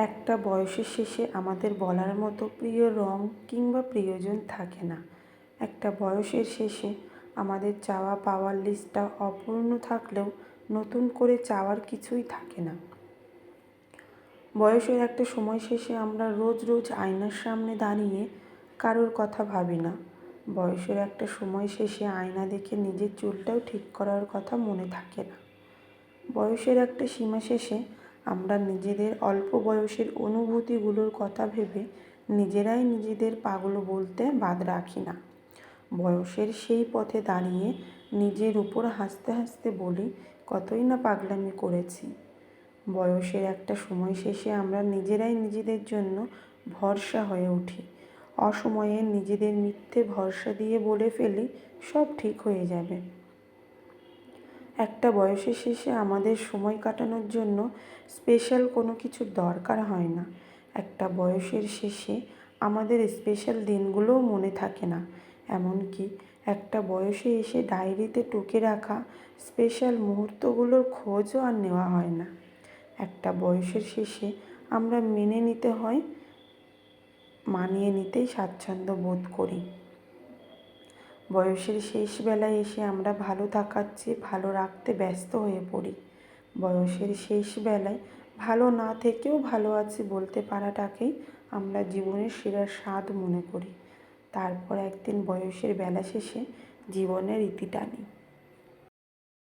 একটা বয়সের শেষে আমাদের বলার মতো প্রিয় রং কিংবা প্রিয়জন থাকে না। একটা বয়সের শেষে আমাদের চাওয়া পাওয়ার লিস্টটা অপূর্ণ থাকলেও নতুন করে চাওয়ার কিছুই থাকে না। বয়সের একটা সময় শেষে আমরা রোজ রোজ আয়নার সামনে দাঁড়িয়ে কারোর কথা ভাবি না। বয়সের একটা সময় শেষে আয়না দেখে নিজের চুলটাও ঠিক করার কথা মনে থাকে না। বয়সের একটা সীমা শেষে আমরা নিজেদের অল্প বয়সের অনুভূতিগুলোর কথা ভেবে নিজেরাই নিজেদের পাগল বলতে বাদ রাখি না। বয়সের সেই পথে দাঁড়িয়ে নিজের উপর হাসতে হাসতে বলি, কতই না পাগলামি করেছি। বয়সের একটা সময় শেষে আমরা নিজেরাই নিজেদের জন্য ভরসা হয়ে উঠি। অসময়ে নিজেদের মিথ্যে ভরসা দিয়ে বলে ফেলি, সব ঠিক হয়ে যাবে। একটা বয়সের শেষে আমাদের সময় কাটানোর জন্য স্পেশাল কোনো কিছুর দরকার হয় না। একটা বয়সের শেষে আমাদের স্পেশাল দিনগুলোও মনে থাকে না। এমনকি একটা বয়সে এসে ডায়েরিতে টুকে রাখা স্পেশাল মুহূর্তগুলোর খোঁজও আর নেওয়া হয় না। একটা বয়সের শেষে আমরা মেনে নিতে হয়, মানিয়ে নিতেই স্বাচ্ছন্দ্য বোধ করি। বয়সের শেষ বেলায় এসে আমরা ভালো থাকার চেয়ে ভালো রাখতে ব্যস্ত হয়ে পড়ি। বয়সের শেষ বেলায় ভালো না থেকেও ভালো আছি বলতে পারাটাকেই আমরা জীবনের সেরা স্বাদ মনে করি। তারপর একদিন বয়সের বেলা শেষে জীবনের ইতি টানি